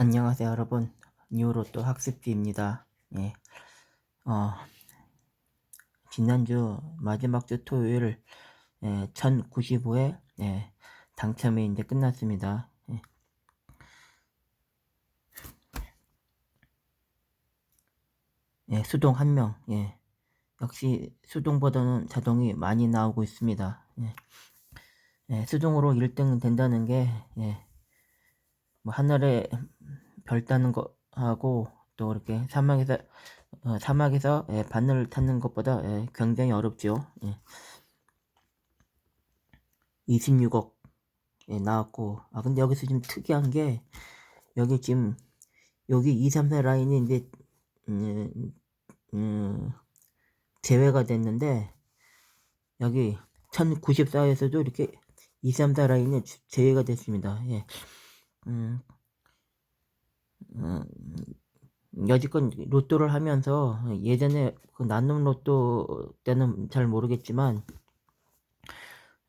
안녕하세요 여러분 뉴로또 학습지입니다 예. 어, 지난주 마지막 주 토요일 예, 1095회 예, 당첨이 이제 끝났습니다 예. 예, 수동 한명 예. 역시 수동보다는 자동이 많이 나오고 있습니다 예. 예, 수동으로 1등 된다는 게 예, 뭐 하늘에 별 따는 거 하고 또 이렇게 사막에서 어, 사막에서 예, 바늘을 타는 것보다 예, 굉장히 어렵죠. 예. 26억 예, 나왔고 아 근데 여기서 좀 특이한 게 여기 지금 여기 2, 3, 4 라인이 이제 음, 음, 제외가 됐는데 여기 1094에서도 이렇게 2, 3, 4 라인이 제외가 됐습니다. 예. 음, 음, 여지껏 로또를 하면서 예전에 그 나눔 로또 때는 잘 모르겠지만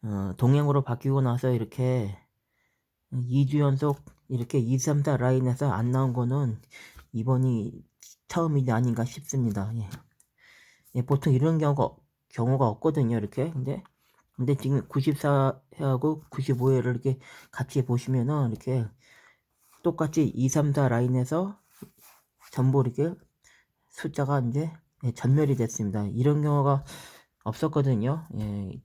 어, 동행으로 바뀌고 나서 이렇게 2주 연속 이렇게 2, 3, 4 라인에서 안 나온 거는 이번이 처음이 아닌가 싶습니다. 예. 예, 보통 이런 경우가 경우가 없거든요. 이렇게 근데 근데 지금 94회하고 95회를 이렇게 같이 보시면은 이렇게 똑같이 2, 3, 4 라인에서 전부 이렇게 숫자가 이제 예, 전멸이 됐습니다. 이런 경우가 없었거든요. 예,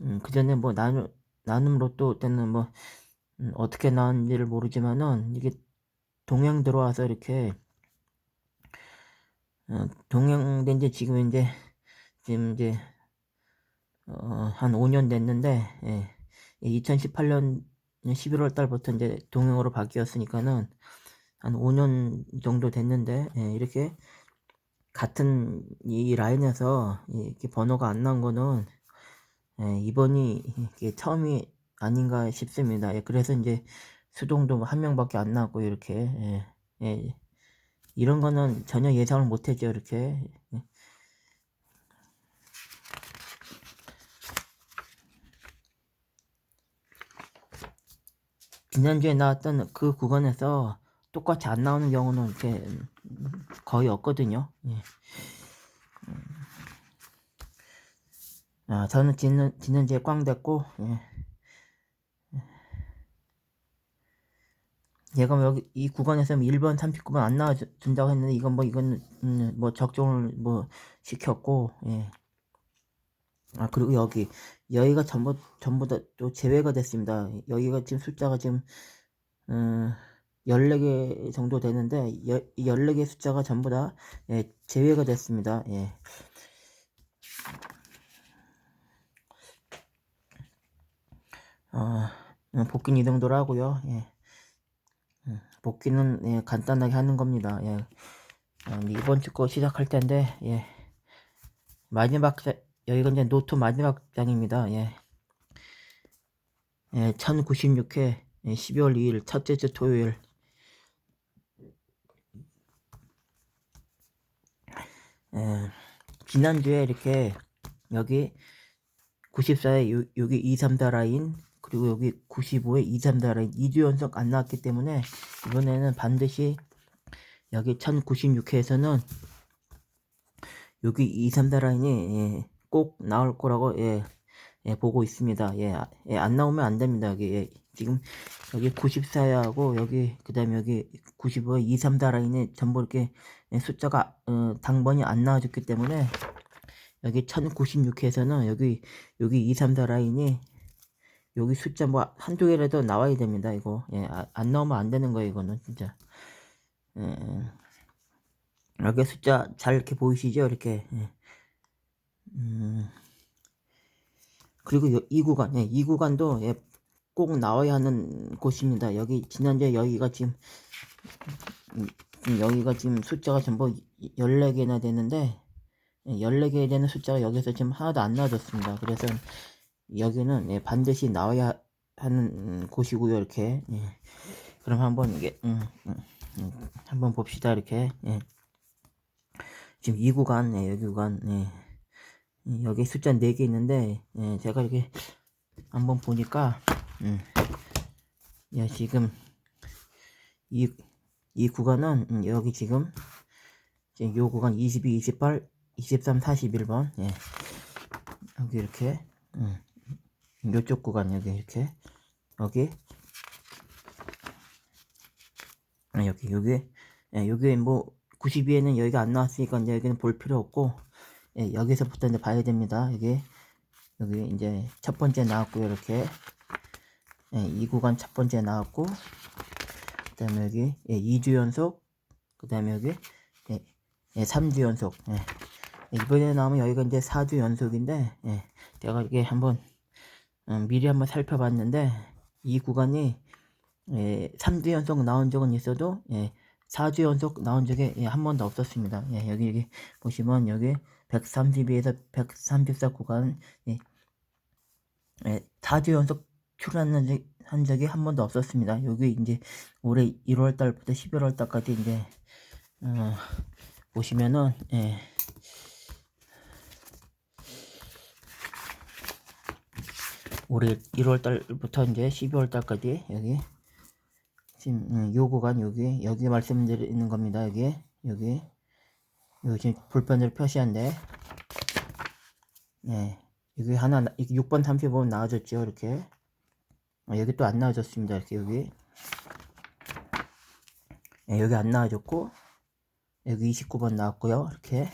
음, 그 전에 뭐 나눔, 나눔 로또 때는 뭐 음, 어떻게 나왔는지를 모르지만은 이게 동행 들어와서 이렇게 어, 동행된 지 지금 이제 지금 이제 어, 한 5년 됐는데 예, 2018년 11월 달부터 이제 동행으로 바뀌었으니까는 한 5년 정도 됐는데 예, 이렇게 같은 이 라인에서 이렇게 번호가 안 나온 거는 예, 이번이 이게 처음이 아닌가 싶습니다. 예, 그래서 이제 수동도 한 명밖에 안 나왔고 이렇게 예, 예, 이런 거는 전혀 예상을 못했죠 이렇게 예. 지난주에 나왔던 그 구간에서 똑같이 안 나오는 경우는 이렇게 거의 없거든요. 예. 아, 저는 지는, 지난주에 꽝 됐고, 예. 얘가 뭐 여기 이 구간에서 1번 39번 안 나와준다고 했는데 이건 뭐 이건 음, 뭐 적종을 뭐 시켰고 예. 아 그리고 여기 여기가 전부 전부 다 또 제외가 됐습니다. 여기가 지금 숫자가 지금 음, 14개 정도 되는데 여, 14개 숫자가 전부 다 예, 제외가 됐습니다. 예. 어, 복귀는 이 정도로 하고요. 예. 음, 복귀는 예, 간단하게 하는 겁니다. 예. 어, 이번 주 거 시작할 텐데 예. 마지막 여기가 이제 노트 마지막 장입니다. 예. 예, 1096회 12월 2일 첫째 주 토요일 예, 지난주에 이렇게 여기 94에 요, 여기 2, 3, 4 라인 그리고 여기 95에 2, 3, 4 라인 2주 연속 안 나왔기 때문에 이번에는 반드시 여기 1096회에서는 여기 2, 3, 4 라인이 예, 꼭 나올 거라고 예, 예, 보고 있습니다. 예, 예, 안 나오면 안 됩니다. 여기 예, 지금 여기 94하고 여기 그다음에 여기 95, 2, 3, 4 라인에 전부 이렇게 예, 숫자가 어, 당번이 안 나와줬기 때문에 여기 1096에서는 여기 여기 2, 3, 4 라인이 여기 숫자 뭐 한두 개라도 나와야 됩니다. 이거 예, 아, 안 나오면 안 되는 거예요. 이거는 진짜. 예, 여기 숫자 잘 이렇게 보이시죠? 이렇게. 예. 음, 그리고 이 구간, 예, 이 구간도 예, 꼭 나와야 하는 곳입니다. 여기 지난주에 여기가 지금 음, 여기가 지금 숫자가 전부 14개나 되는데 14개 되는 숫자가 여기서 지금 하나도 안 나와졌습니다. 그래서 여기는 예, 반드시 나와야 하는 곳이고요. 이렇게 예. 그럼 한번 이게 음, 음, 음, 한번 봅시다. 이렇게 예. 지금 이 구간, 예, 여기 구간 예. 여기 숫자 4개 있는데 예, 제가 이렇게 한번 보니까 음, 야 지금 이 이 구간은 음, 여기 지금 요 구간 22, 28, 23, 41번 예. 여기 이렇게 음. 요쪽 구간 여기 이렇게 여기 아, 여기 여기 예, 여기 뭐 92에는 여기가 안 나왔으니까 여기는 볼 필요 없고 예, 여기서부터 이제 봐야 됩니다. 여기 여기 이제 첫 번째 나왔고요 이렇게 예, 이 구간 첫 번째 나왔고 그 다음에 여기 예, 2주 연속 그 다음에 여기 예, 예, 3주 연속 예. 이번에 나오면 여기가 이제 4주 연속인데 예, 제가 이게 한번 음, 미리 한번 살펴봤는데 이 구간이 예, 3주 연속 나온 적은 있어도 예, 4주 연속 나온 적이 예, 한 번도 없었습니다. 예, 여기 여기 보시면 여기 132에서 134 구간 예, 예, 4주 연속 출연한 적, 한 적이 한 번도 없었습니다. 여기 이제 올해 1월 달부터 11월 달까지 이제 어, 보시면은 예, 올해 1월 달부터 이제 12월 달까지 여기 지금 음, 요 구간 여기 여기 말씀드리는 겁니다. 여기 여기 지금 불편을 표시한데. 네 여기 하나 나- 여기 6번 35번 나와줬죠 이렇게. 아, 여기 또 안 나와줬습니다 이렇게 여기. 네, 여기 안 나와줬고 여기 29번 나왔고요 이렇게.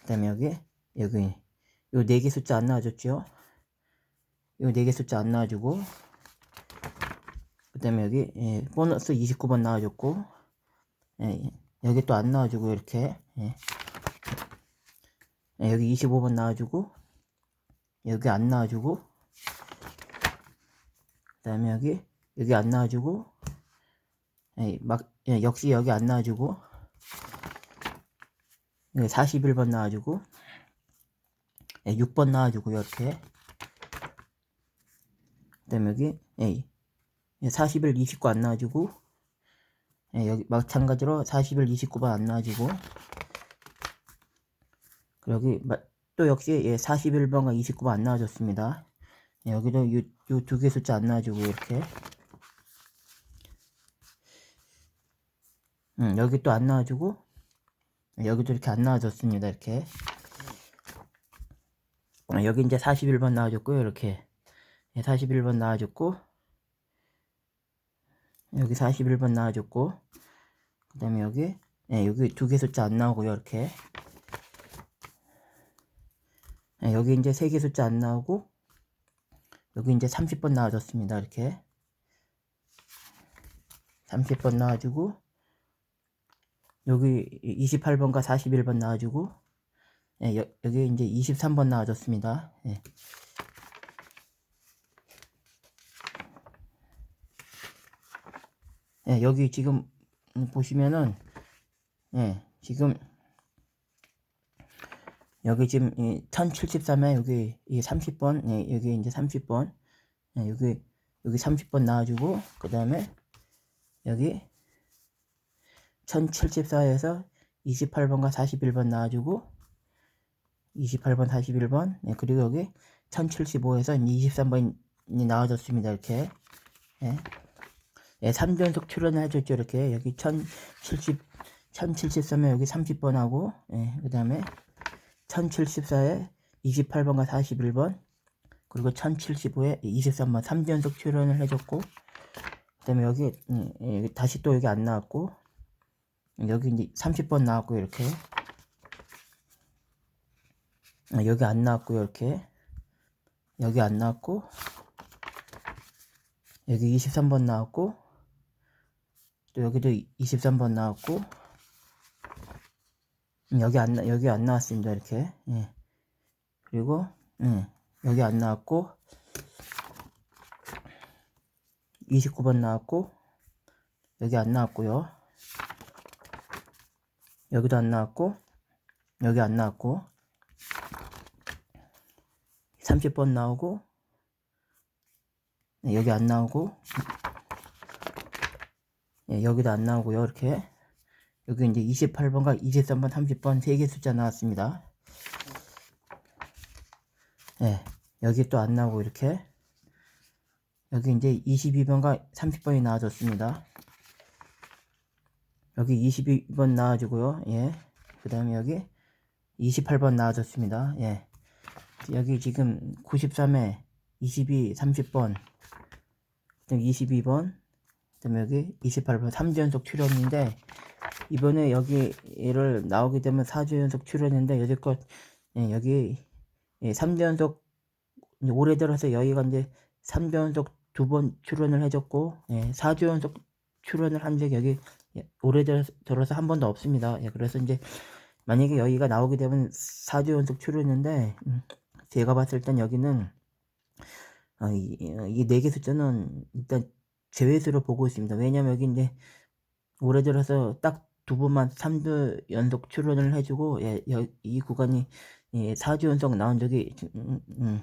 그 다음에 여기 여기. 요 네 개 숫자 안 나와줬죠? 요 네 개 숫자 안 나와주고 그 다음에 여기 예, 보너스 29번 나와줬고 예, 여기 또 안 나와주고 이렇게 예. 예, 여기 25번 나와주고 여기 안 나와주고 그 다음에 여기 여기 안 나와주고 예, 막 예, 역시 여기 안 나와주고 여기 41번 나와주고 예, 6번 나와주고 이렇게 그 다음에 여기 예, 41, 29 안 나와주고 예, 여기 마찬가지로 41, 29번 안 그리고 여기 마- 또 역시 예, 41번과 29번 안 나와줬습니다. 예, 여기도 요두 개 숫자 안 나와주고 이렇게 음, 여기 또 안 나와주고 예, 여기도 이렇게 안 나와줬습니다. 이렇게 아, 여기 이제 41번 나와줬고요. 이렇게 예, 41번 나와줬고 여기 41번 나와줬고 그 다음에 여기 예, 여기 두 개 숫자 안 나오고요 이렇게. 예, 여기 이제 세 개 숫자 안 나오고 여기 이제 30번 나와줬습니다 이렇게. 30번 나와주고 여기 28번과 41번 나와주고 예, 여, 여기 이제 23번 나와줬습니다. 예. 예, 여기 지금 음, 보시면은 예, 지금 여기 지금 이 1073에 여기 이 30번 예, 여기 이제 30번 예, 여기 여기 30번 나와주고 그 다음에 여기 1074에서 28번과 41번 나와주고 28번 41번 예, 그리고 여기 1075에서 23번이 나와줬습니다 이렇게 예. 예, 3연속 출연을 해줬죠, 이렇게. 여기 1070, 1073에 여기 30번 하고, 예, 그 다음에 1074에 28번과 41번, 그리고 1075에 23번, 3연속 출연을 해줬고, 그 다음에 여기, 음, 예, 여기 다시 또 여기 안 나왔고, 여기 이제 30번 나왔고, 이렇게. 아, 여기 안 나왔고요, 이렇게. 여기 안 나왔고, 여기 23번 나왔고, 또 여기도 23번 나왔고 음, 여기 안 나- 여기 안 나왔습니다 이렇게 예. 그리고 예, 여기 안 나왔고 29번 나왔고 여기 안 나왔고요 여기도 안 나왔고 여기 안 나왔고 30번 나오고 네, 여기 안 나오고 예, 여기도 안 나오고요. 이렇게 여기 이제 28번과 23번, 30번 세 개 숫자 나왔습니다. 예, 여기 또 안 나오고 이렇게 여기 이제 22번과 30번이 나와줬습니다. 여기 22번 나와주고요. 예. 그 다음에 여기 28번 나와줬습니다. 예. 여기 지금 93에 22, 30번, 그다음 22번, 그다음에 여기 28번 3주 연속 출연인데 이번에 여기 얘를 나오게 되면 4주 연속 출연인데 여지껏 예, 여기 예, 3주 연속 올해 들어서 여기가 이제 3주 연속 두 번 출연을 해줬고 예, 4주 연속 출연을 한 적이 여기 예, 올해 들어서, 한 번도 없습니다. 예, 그래서 이제 만약에 여기가 나오게 되면 4주 연속 출연인데 음, 제가 봤을 땐 여기는 어, 이, 이네개 숫자는 일단 제외수로 보고 있습니다. 왜냐면 여기 이제 올해 들어서 딱두 번만 3주 연속 출연을 해주고 예, 여, 이 구간이 예, 4주 연속 나온 적이 음, 음,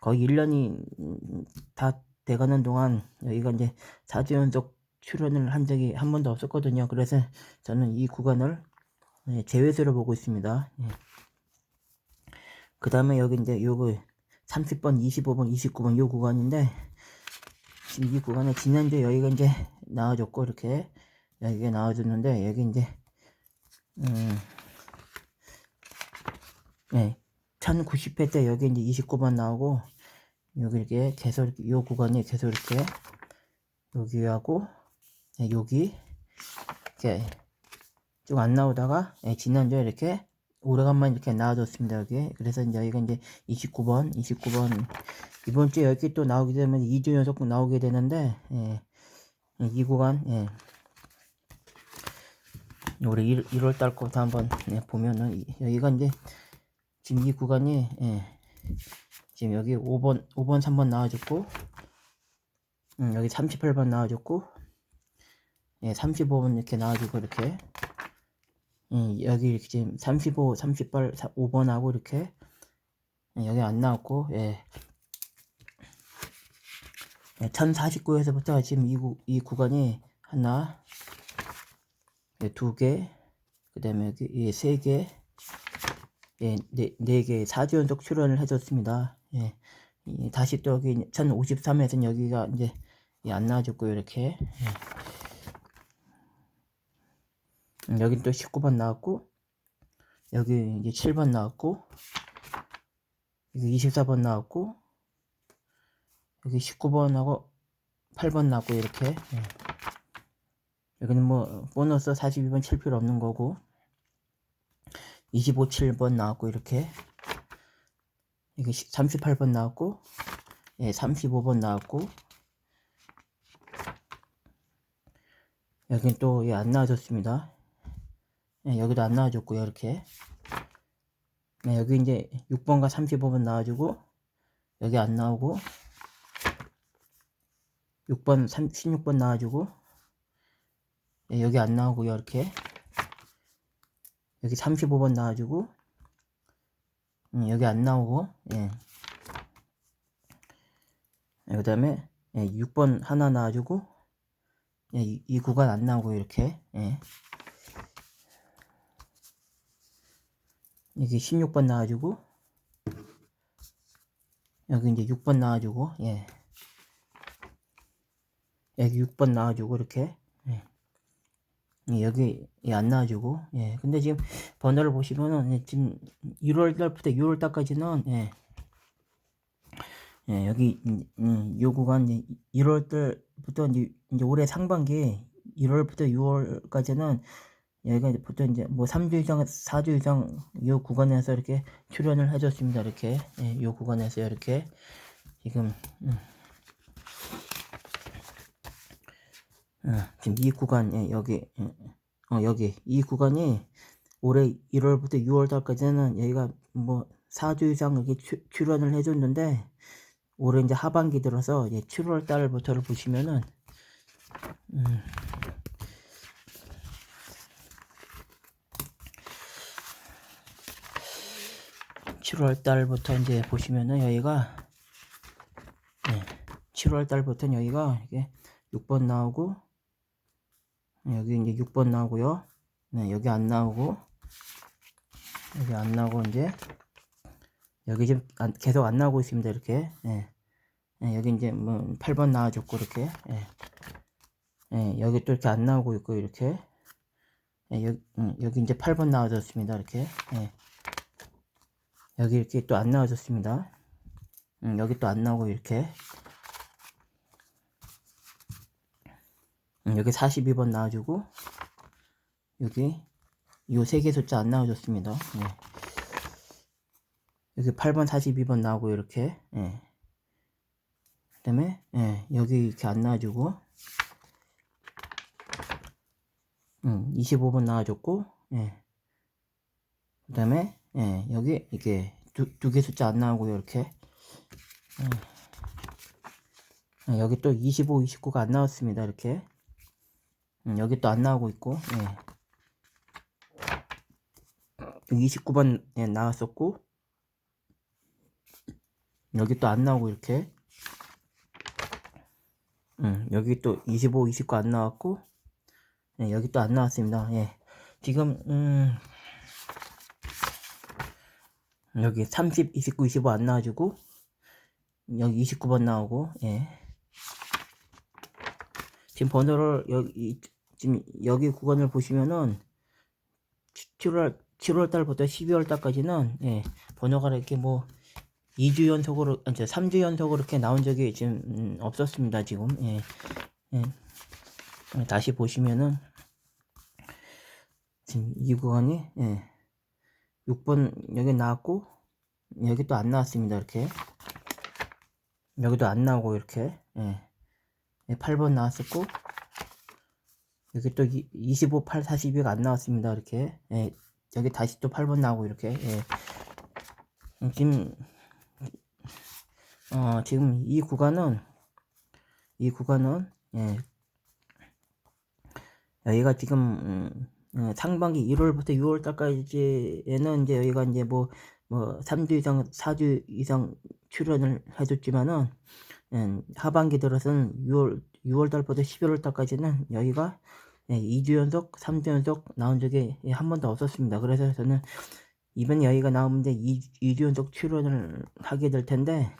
거의 1년이 음, 다 돼가는 동안 여기가 이제 4주 연속 출연을 한 적이 한 번도 없었거든요. 그래서 저는 이 구간을 예, 제외수로 보고 있습니다. 예. 그 다음에 여기 이제 요거 30번, 25번, 29번 요 구간인데 이 구간에 지난주에 여기가 이제 나와줬고 이렇게 여기가 나와줬는데 여기 이제 음, 네, 1090회 때 여기 이제 29번 나오고 여기 이렇게 계속 이렇게 요 구간에 계속 이렇게 여기하고 네, 여기 이렇게 쭉 안 나오다가 네, 지난주에 이렇게 오래간만에 이렇게 나와줬습니다 여기. 그래서 이제 여기가 이제 29번 29번 이번 주에 여기 또 나오게 되면 2주 연속 나오게 되는데 예, 예, 이 구간 예. 올해 1, 1월 달 거도 한번 예, 보면은 이- 여기가 이제 지금 이 구간이 예, 지금 여기 5번 5번 3번 나와줬고 음, 여기 38번 나와줬고 예, 35번 이렇게 나와주고 이렇게 예, 여기 이렇게 지금 35, 38, 5번하고 이렇게 예, 여기 안 나왔고 예. 예, 1049에서부터 지금 이, 구, 이 구간이 하나 예, 두 개, 그 다음에 여기 예, 세 개, 예, 네, 네 개, 4주 연속 출연을 해줬습니다. 예, 이, 다시 또 여기 1053에서는 여기가 이제 예, 안 나와줬고요, 이렇게. 예. 음, 여긴 또 19번 나왔고, 여기 이제 7번 나왔고, 여기 24번 나왔고, 여기 19번하고 8번 나왔고, 이렇게. 예. 여기는 뭐, 보너스 42번 칠 필요 없는 거고, 25, 7번 나왔고, 이렇게. 여기 38번 나왔고, 예, 35번 나왔고, 여긴 또, 예, 안 나와줬습니다. 예, 여기도 안 나와줬고요, 이렇게. 네, 여기 이제 6번과 35번 나와주고, 여기 안 나오고, 6번, 3, 16번 나와주고, 예, 여기 안 나오고요, 이렇게. 여기 35번 나와주고, 음, 여기 안 나오고, 예. 그 다음에, 예, 6번 하나 나와주고, 예, 이, 이 구간 안 나오고, 이렇게, 예. 여기 16번 나와주고 여기 이제 6번 나와주고 예 여기 6번 나와주고 이렇게 예. 예, 여기 예, 안 나와주고 예 근데 지금 번호를 보시면은 예, 지금 1월 달부터 6월 달까지는 예, 예 여기 음, 음, 요 구간 이제 1월 달부터 이제, 이제 올해 상반기 1월부터 6월까지는 여기가 이제 보통 이제 뭐 3주 이상, 4주 이상 요 구간에서 이렇게 출연을 해줬습니다. 이렇게 예, 요 구간에서 이렇게 지금 음. 지금 이 구간 예, 여기 예, 어 여기. 이 구간이 올해 1월부터 6월 달까지는 여기가 뭐 4주 이상 이렇게 추, 출연을 해줬는데 올해 이제 하반기 들어서 이제 7월 달부터를 보시면은 음. 칠월 달부터 이제 보시면은 여기가 네, 7월 달부터 여기가 이게 6번 나오고 네, 여기 이제 6번 나오고요. 네, 여기 안 나오고 여기 안 나오고 이제 여기 지금 안, 계속 안 나오고 있습니다. 이렇게 네. 네, 여기 이제 뭐 8번 나와줬고 이렇게 예. 예, 여기 또 이렇게 안 나오고 있고 이렇게 예, 여기, 음, 여기 이제 8번 나와줬습니다. 이렇게. 예. 여기 이렇게 또 안 나와줬습니다. 음, 여기 또 안 나오고 이렇게. 여기 42번 나와주고 여기 요 세 개 숫자 안 나와줬습니다. 예. 여기 8번 42번 나오고 이렇게 예. 그다음에 예, 여기 이렇게 안 나와주고 음, 25번 나와줬고 예. 그다음에 예, 여기 이게 두개 숫자 안 나오고 이렇게 예. 예, 여기 또 25, 29가 안 나왔습니다. 이렇게 음, 여기 또 안 나오고 있고 예. 여기 29번 예, 나왔었고 여기 또 안 나오고 이렇게 음, 여기 또 25, 29 안 나왔고 예, 여기 또 안 나왔습니다. 예. 지금 음, 여기 30, 29, 25 안 나와주고 여기 29번 나오고 예. 지금 번호를 여기 지금 여기 구간을 보시면은 7월 7월 달부터 12월 달까지는 예, 번호가 이렇게 뭐 2주 연속으로 아니 3주 연속으로 이렇게 나온 적이 지금 음, 없었습니다 지금 예, 예. 다시 보시면은 지금 이 구간이 예, 6번 여기 나왔고 여기 또 안 나왔습니다 이렇게 여기도 안 나오고 이렇게 예. 8번 나왔었고 여기 또 25, 8, 42가 안 나왔습니다 이렇게 예. 여기 다시 또 8번 나오고 이렇게 예. 음, 지금 어 지금 이 구간은 이 구간은 예. 여기가 지금 음, 어, 상반기 1월부터 6월 달까지에는 이제 여기가 이제 뭐, 뭐, 3주 이상, 4주 이상 출연을 해줬지만은, 음, 하반기 들어서는 6월, 6월 달부터 11월 달까지는 여기가 예, 2주 연속, 3주 연속 나온 적이 예, 한 번도 없었습니다. 그래서 저는 이번 여기가 나오면 이제 2, 2주 연속 출연을 하게 될 텐데,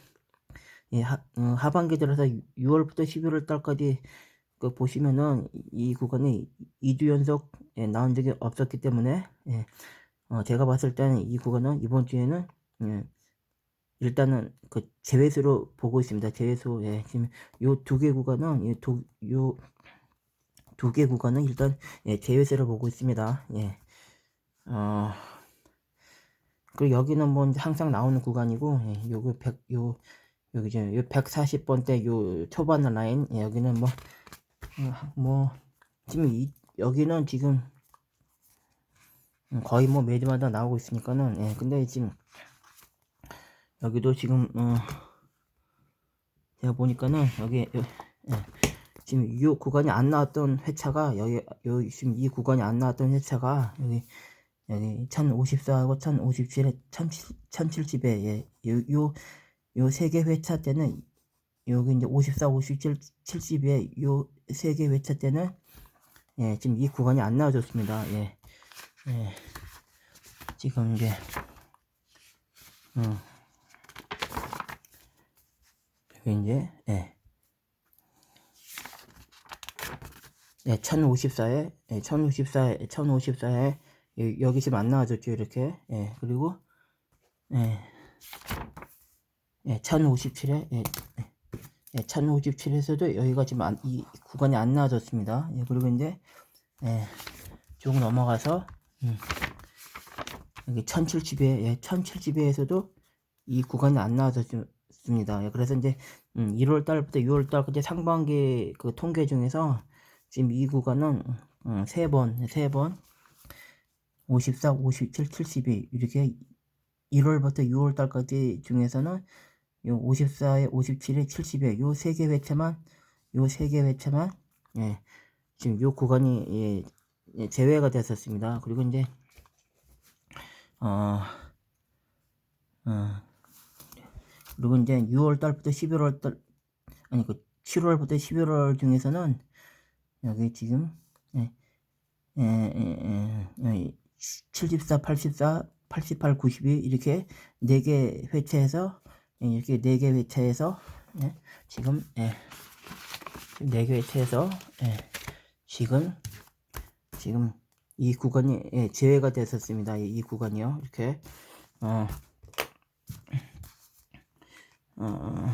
예, 하, 어, 하반기 들어서 6월부터 11월 달까지 그 보시면은 이 구간이 2주 연속 예, 나온 적이 없었기 때문에 예, 어, 제가 봤을 때는 이 구간은 이번 주에는 예, 일단은 그 제외수로 보고 있습니다. 제외수 예, 지금 요 두 개 구간은 요 두 개 구간은 일단 예, 제외수로 보고 있습니다. 예. 어, 그리고 여기는 뭐 항상 나오는 구간이고 예, 요거 100, 요 여기 이제 요 140번대 요 초반 라인 예, 여기는 뭐 어, 뭐 지금 이, 여기는 지금 거의 뭐 매주마다 나오고 있으니까는 예 근데 지금 여기도 지금 어 제가 보니까는 여기 여, 예, 지금 이 구간이 안 나왔던 회차가 여기 여기 지금 이 구간이 안 나왔던 회차가 여기 여기 1054하고 1057에 1070에 예, 요 요 세 개 회차 때는 여기 이제 54, 57, 70에 요 세 개 회차 때는 예, 지금 이 구간이 안 나와줬습니다. 예. 예. 지금 이제 음. 여기 이제 예. 예, 1054에 예, 1054에 1054에 예, 여기 지금 안 나와줬죠, 이렇게. 예. 그리고 예. 예, 1057에 예. 예. 예, 1057에서도 여기가 지금 안, 이 구간이 안 나와졌습니다. 예, 그리고 이제 예, 조금 넘어가서 음, 여기 1070에 예, 1070에서도 이 구간이 안 나와졌습니다. 예, 그래서 이제 음, 1월 달부터 6월 달까지 상반기 그 통계 중에서 지금 이 구간은 음, 3번, 3번 54, 57, 72 이렇게 1월부터 6월 달까지 중에서는 요 54에 57에 70에 요 세 개 회차만 요 세 개 회차만 예 지금 요 구간이 예, 예, 제외가 됐었습니다. 그리고 이제 어, 어 그리고 이제 6월 달부터 11월 달 아니 그 7월부터 11월 중에서는 여기 지금 예, 예, 예, 예, 74, 84, 88, 92 이렇게 네개 회차에서 예, 이렇게 네개 회차에서 예, 지금 예, 네개 회차에서 예, 지금 지금 이 구간이 예, 제외가 됐었습니다. 이, 이 구간이요. 이렇게 어, 어,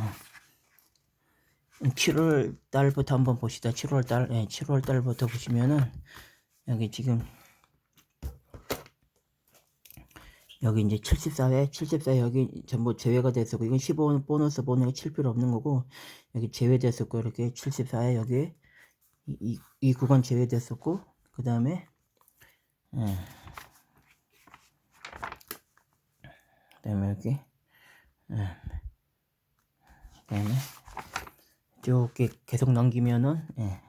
7월 달부터 한번 보시다. 7월 달, 예, 7월 달부터 보시면은 여기 지금 여기 이제 74회, 74회 여기 전부 제외가 됐었고 이건 15원 보너스 보너가 칠 필요 없는 거고 여기 제외됐었고 이렇게 74회 여기 이, 이, 이 구간 제외됐었고 그 다음에 예. 그 다음에 여기 예. 그 다음에 쭉 이렇게 계속 넘기면은 예.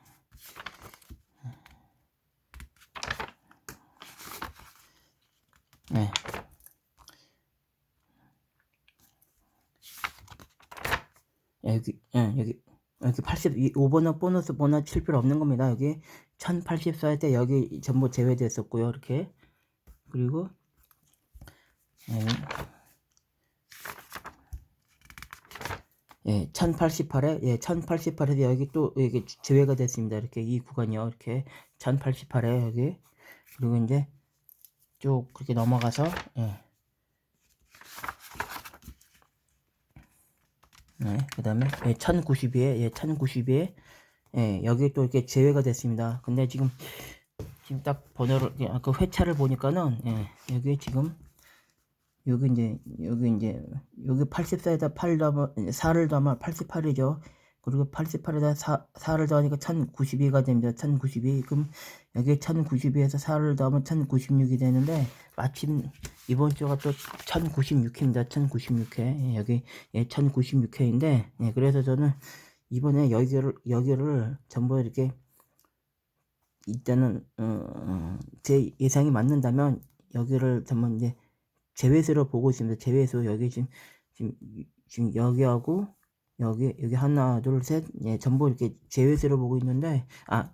예. 예, 여기 예, 여기 여기 80 5번은 보너스 보너스 칠 필요 없는 겁니다. 여기 1084할 때 여기 전부 제외됐었고요. 이렇게 그리고 예, 예, 1088에, 예, 1088에서 여기 또, 여기 제외가 됐습니다. 이렇게 이 구간이요. 이렇게 1088에 여기. 그리고 이제 쭉 그렇게 넘어가서, 예. 네, 그 다음에, 예, 1092에, 예, 1092에, 예, 여기 또 이렇게 제외가 됐습니다. 근데 지금, 지금 딱 번호를, 예, 아까 회차를 보니까는, 예, 여기 지금, 여기 이제 여기 이제 여기 84에다 8 더하면 4를 더하면 88이죠. 그리고 88에다 4, 4를 더하니까 1092가 됩니다. 1092. 그럼 여기 1092에서 4를 더하면 1096이 되는데 마침 이번 주가 또 1096회입니다. 1096회. 여기 예, 1096회인데 예, 그래서 저는 이번에 여기를 여기를 전부 이렇게 일단은 어, 제 예상이 맞는다면 여기를 전부 이제 제외수로 보고 있습니다. 제외수 여기 지금 지금 지금 여기하고 여기 여기 하나 둘셋 예, 전부 이렇게 제외수로 보고 있는데 아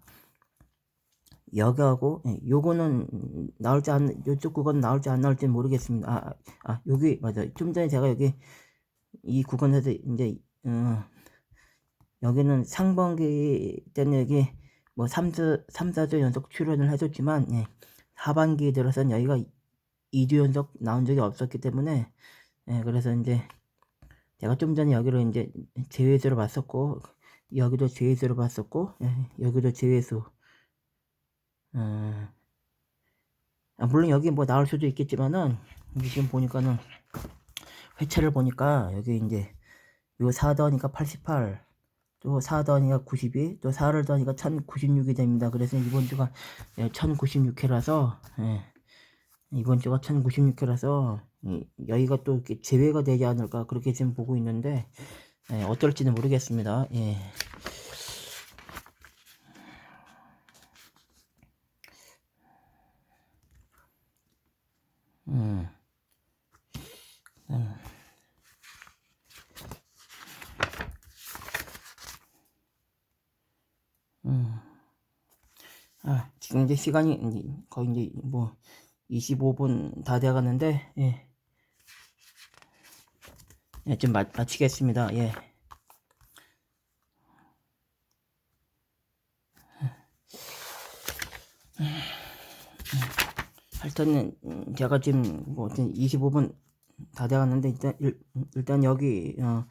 여기하고 예, 요거는 나올지 안 요쪽 구간 나올지 안 나올지 모르겠습니다. 아, 아 여기 맞아. 좀 전에 제가 여기 이 구간에서 이제 어, 여기는 상반기 때는 여기 뭐 3주 3, 4주 연속 출연을 해줬지만 예, 하반기 들어서는 여기가 2주 연속 나온 적이 없었기 때문에 예, 그래서 이제 제가 좀 전에 여기를 이제 제외수로 봤었고 여기도 제외수로 봤었고 예, 여기도 제외수 어, 아, 물론 여기 뭐 나올 수도 있겠지만은 지금 보니까는 회차를 보니까 여기 이제 요 4 더하니까 88, 또 4 더하니까 92, 또 4를 더하니까 1096이 됩니다. 그래서 이번 주가 예, 1096회라서 예, 이번 주가 1096회라서 여기가 또 이렇게 제외가 되지 않을까 그렇게 지금 보고 있는데 예, 어떨지는 모르겠습니다. 예. 음. 음. 음. 아, 지금 이제 시간이 거의 이제 뭐 25분 다 돼가는데 예. 예, 좀 마, 마치겠습니다. 예. 하여튼 제가 지금 뭐 25분 다 돼가는데 일단 일, 일단 여기 어,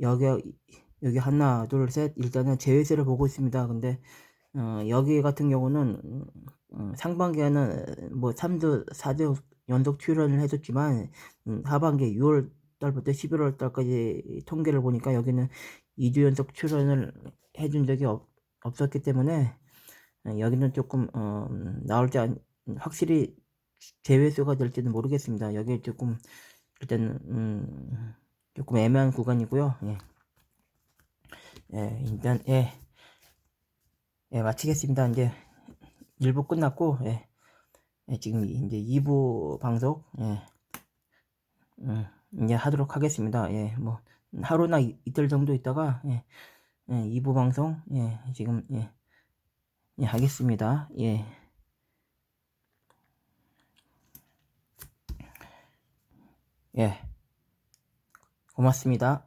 여기 여기 하나 둘 셋 일단은 제외세를 보고 있습니다. 근데 어, 여기 같은 경우는 음, 상반기에는 뭐 3주 4주 연속 출연을 해줬지만 음, 하반기 6월 달부터 11월 달까지 통계를 보니까 여기는 2주 연속 출연을 해준 적이 없, 없었기 때문에 어, 여기는 조금 어, 나올지 안, 확실히 제외수가 될지는 모르겠습니다. 여기 조금 일단 음, 조금 애매한 구간이고요. 예. 예, 일단 예, 예 마치겠습니다. 이제 1부 끝났고 예, 예, 지금 이제 2부 방송 예, 음, 이제 하도록 하겠습니다. 예, 뭐 하루나 이, 이틀 정도 있다가 예, 예, 2부 방송 예, 지금 예, 예 하겠습니다. 예. 예. 고맙습니다.